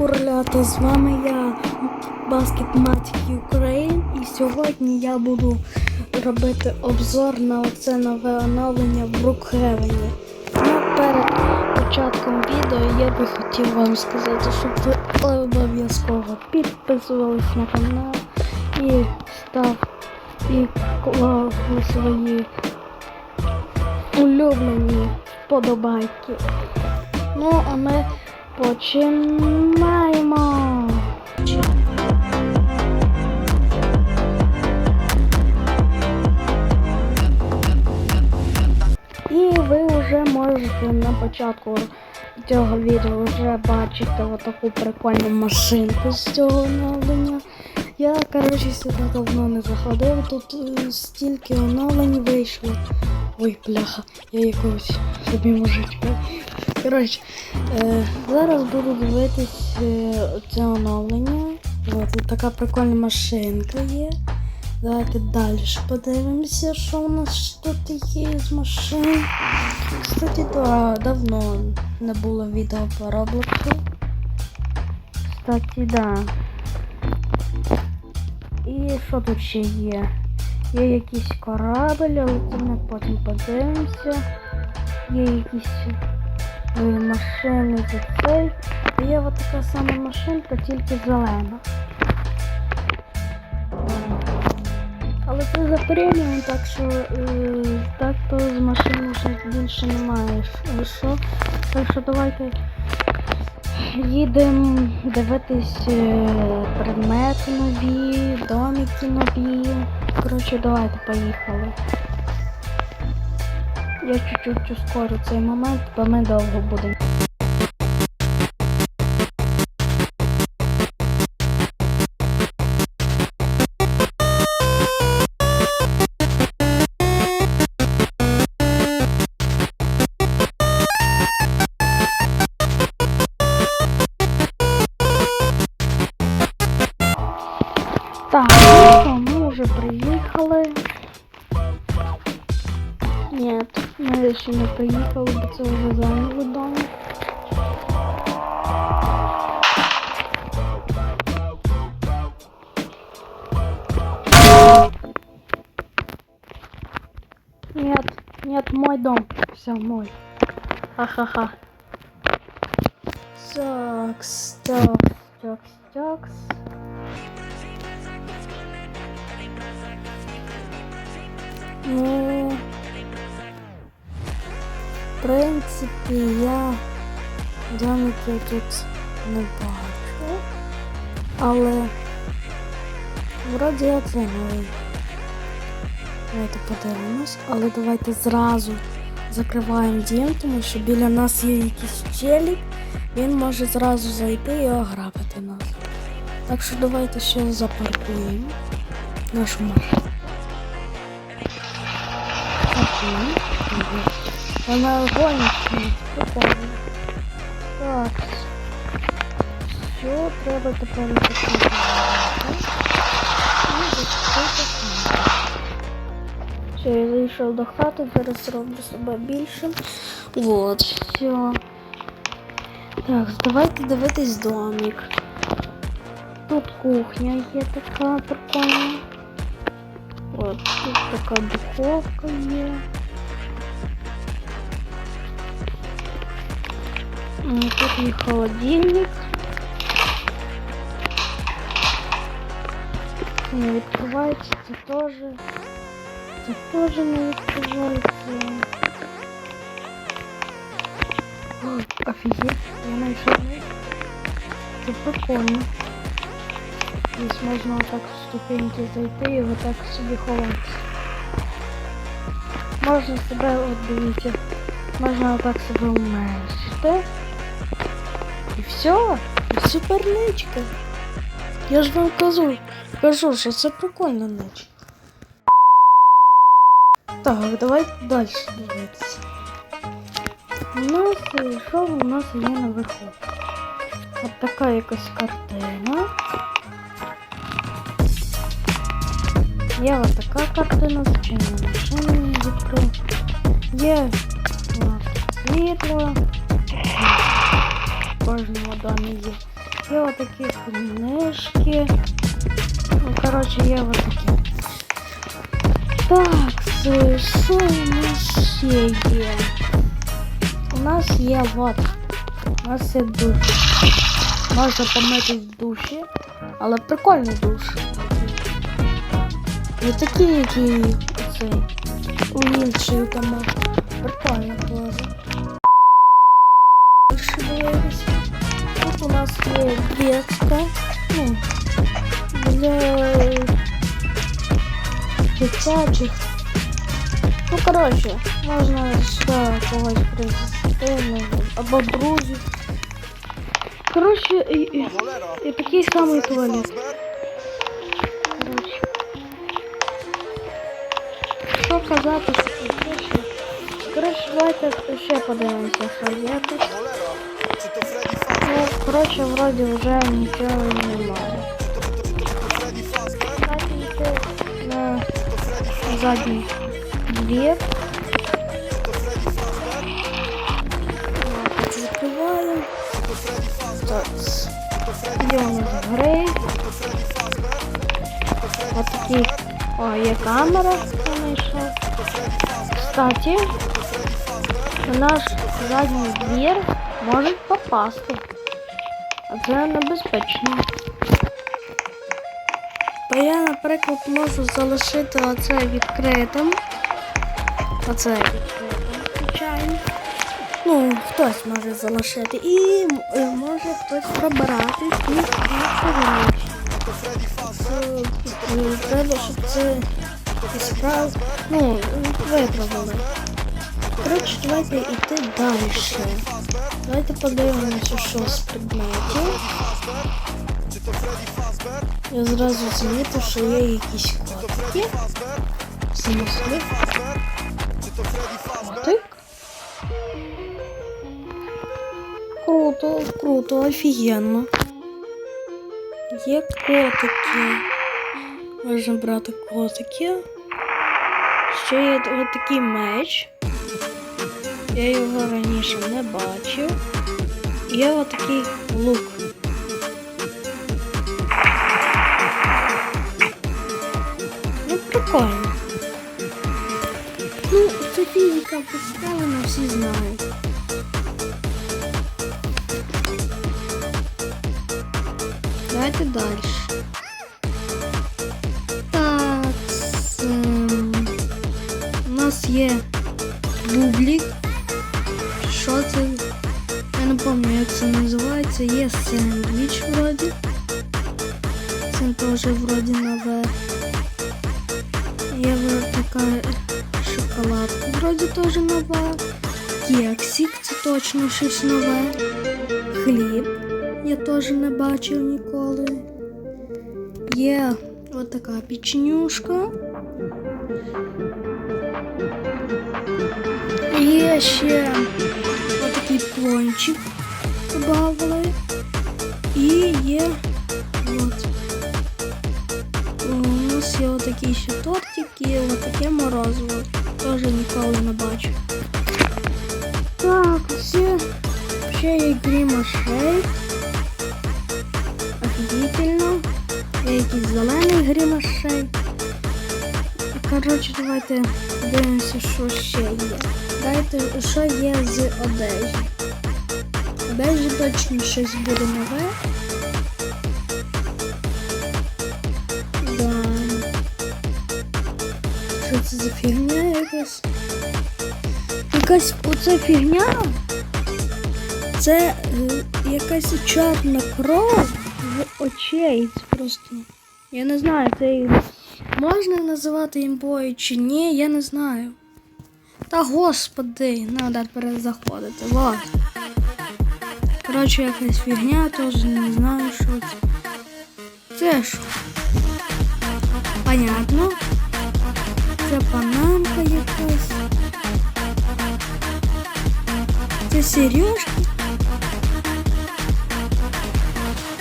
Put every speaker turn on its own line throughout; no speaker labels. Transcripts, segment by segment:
Урляти, з вами я, Basketmatic Ukraine, і сьогодні я буду робити обзор на оце нове оновлення в Брукхевені. Ну, перед початком відео я би хотів вам сказати, щоб ви обов'язково підписувались на канал і став і свої улюблені вподобайки. Ну, а ми починаємо. І ви вже можете на початку цього відео вже бачити отаку прикольну машинку з цього оновлення. Я, коротше, сюди давно не заходив, тут е, стільки оновлень вийшло. Ой, бляха, я якогось собі мужичка. Коротше, е, зараз буду дивитись е, це оновлення. От, така прикольна машинка є. Давайте далі подивимося, що у нас тут є з машин. Кстати, да, давно не було відео по Роблоксу. Кстати, да. І що тут ще є? Є якийсь корабль, але це ми потім подивимося. Є якісь машини за цей. Є от така сама машинка, тільки зелена. Але це за преміум, так що е, так то з машин вже більше немає. Що? Так що давайте їдемо дивитись е, предмети нові, домики нові. Коротше, давайте поїхали. Я чуть-чуть ускорю цей момент, бо ми довго будемо. Так, ну ми вже приїхали. Ні, ми ще не приїхали, бо це вже зайняли дом. Нет, нет, мой дом. Все, мой. Ха-ха-ха. Такс, такс, такс, такс. Ну, принципі, я домики тут не бачу. Але вроді я це. Давайте подивимось. Але давайте зразу закриваємо дім, тому що біля нас є якийсь челік. Він може зразу зайти і ограбити нас. Так що давайте ще запаркуємо нашу машину. Окей. Вона гонить. Прикольно. Так. Все, треба тепер закрити. І. Все, я зайшов до хати, зараз роблю себе більшим. Вот, все. Так, давайте дивитись домик. Тут кухня є така прикольна. От, тут така духовка є. Тут є холодильник. Не відкривається, це теж. Це теж не відкривається. Ой, Офігеть, я знайшов. Це прикольно. Здесь можна отак в ступеньки зайти і отак собі ховатися. Можна себе, от дивіться, можна отак себе уменьшити. Все, суперничка. Я ж вам кажу, кажу, що це прикольна ніч. Так, давайте далі дивитися. У нас що у нас є наверху? От така якась картина. Є ось така картина, машини відкрив. Є світло. Кожному домі є Є отакі книжки. Ну, коротше, є отакі. Так, що у нас ще є? У нас є вот. У нас є душ. Можна помитись в душі, але прикольний душ. Не такі, які цей у іншої там прикольно класно. Дальше дивимось. У нас є детська, ну, для дитячих. Ну, коротше, можна сюди когось привезти, ну, або друзів. Коротше, і, і, і такий самий туалет. Коротше. Що казати, що коротше. Коротше, давайте ще подивимося, що
Фредді Фазбер,
задній двір.
то Фредді Фазбер,
Відкриваємо.
то Фредді Фазбер,
Так.
то Фредді
Ось такі. О, є камера,
Фазбер,
Кстати, наш задній двір можуть попасти. А це небезпечно. Бо я, наприклад, можу залишити оце відкритим. Оце відкритим, звичайно. Ну, хтось може залишити. І е, може хтось пробиратись і е, Треба, щоб це справ... Ну, виправили. Коротше, давайте йти далі. Давайте подивимося, що з предметів. Я зразу замітив, що є якісь
Фредді Фазбер,
Котик? Круто, круто, офігенно. Є котики. Можна брати котики. Ще є от такий меч. Я його раніше не бачив. Є отакий лук. Ну, прикольно. Ну, це фізика представлена, всі знають. Давайте далі. Що? Я не пам'ятаю, як це називається. Є сендвіч вроді. Це теж вроді нове. Є така шоколадка, вроді теж нова. Кексик, це точно щось нове. Хліб я теж не бачив ніколи. Є отака печенюшка. Є ще отакий пончик добавили. І є от. У нас є отакий ще тортик і отаке морозиво. Теж ніколи не бачив. Так, ще, ще є грімашей. Офігительно. Є якийсь зелений грімашей. Давайте подивимося, що ще є. Дайте, що є з одежі. Одежі точно щось буде нове. Да. Що це за фігня якась? Якась оця фігня. Це е, якась чорна кров в очей. Просто. Я не знаю, це можна називати імбою чи ні, я не знаю. Та господи, треба перезаходити. Вот. Коротше, якась фігня, теж не знаю, що це. Це що? Понятно. Це панамка якась. Це сережки.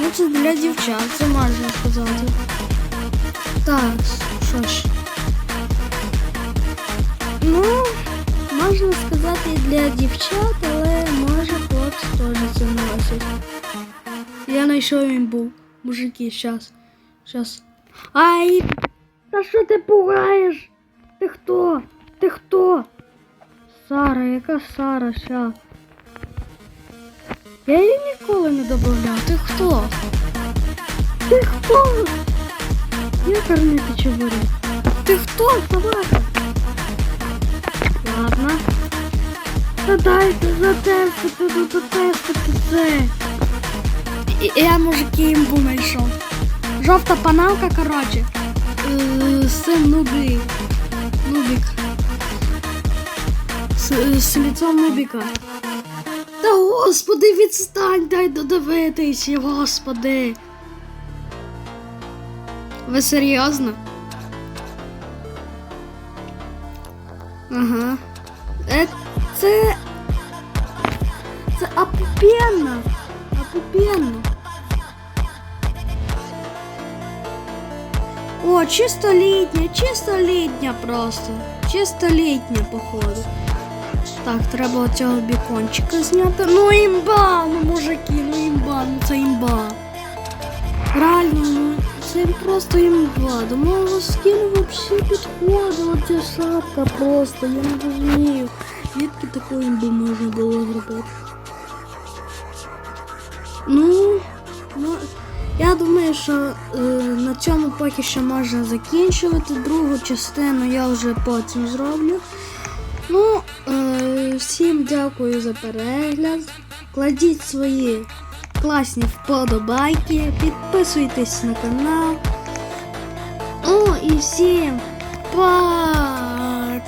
Ну це для дівчат, це можна сказати. Так, що ж. Ну, можна сказати і для дівчат, але може хлопці теж це носять. І Я знайшов він був. Мужики, щас. Щас. Ай! Та що ти пугаєш? Ти хто? Ти хто? Сара, яка Сара, ща. Я її ніколи не додавав. Ти хто? Ти хто? Я кормити чебурек. Ти хто, собака? Ладно. Та дайте затестити, ну затестити це. І- Я мужики імбу знайшов. Жовта паналка, короче. Е, Син нуби. Нубік. З, з лицом нубіка. Та господи, відстань, дай додивитись, господи. Ви серйозно? Ага. Е, це. Це опупенно. Опупенно. О, чисто літня, чисто літня просто. Чисто літня, походу. Так, треба оцього бікончика зняти. Ну імба, ну мужики, ну імба, ну це імба. Реально, ну це просто імба. До мого скину взагалі підходила ця шапка просто, я не розумію. Звідки таку імбу можна було зробити? Ну, ну, я думаю, що е, на цьому поки що можна закінчувати. Другу частину я вже потім зроблю. Ну, е, всім дякую за перегляд. Кладіть свої класні вподобайки, підписуйтесь на канал. Ну і всім пока!